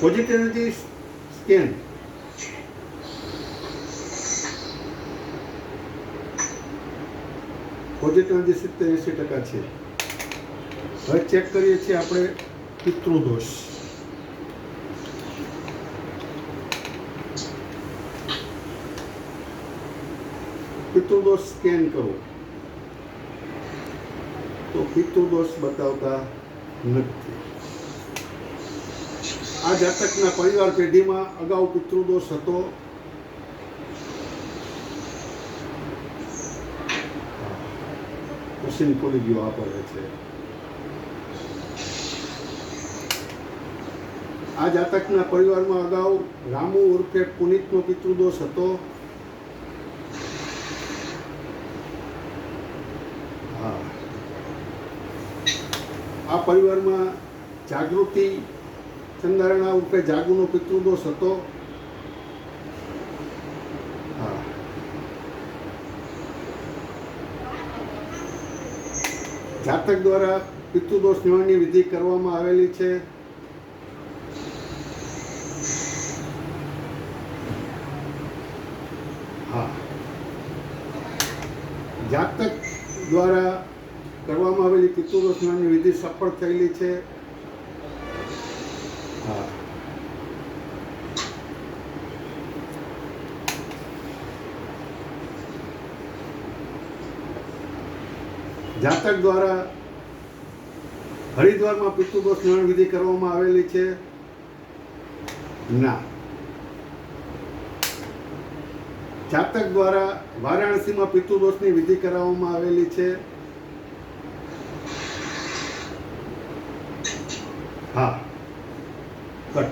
Positive energy scan positive energy સિત્તેર એંસી ટકા છે હવે ચેક કરીએ છીએ આપણે પિતૃદોષ પિતૃદોષ સ્કેન કરો તો પિતૃદોષ બતાવતા નથી આ જાતકના પરિવાર પેઢીમાં અગાઉ પિતૃદોષ હતો. મશીન ખોલી ગયો, આ પડે છે. આ જાતકના પરિવારમાં અગાઉ રામુ ઉર્ફે પુનિતનો પિતૃદોષ હતો. આ પરિવારમાં જાગૃતિ ચંદારણા ઉર્ફે જાગુનો પિતૃદોષ હતો. જાતક દ્વારા પિતૃદોષ નિવારણની વિધિ કરવામાં આવેલી છે. હા. જાતક દ્વારા કરવામાં આવેલી પિતૃદોષ નિવારણની વિધિ સફળ થયેલી છે. હા. જાતક દ્વારા હરિદ્વારમાં પિતૃદોષ નિવારણ વિધિ કરવામાં આવેલી છે? ના. જાતક દ્વારા વારાણસીમાં પિતૃદોષની વિધિ કરાવવામાં આવેલી છે? હા. 对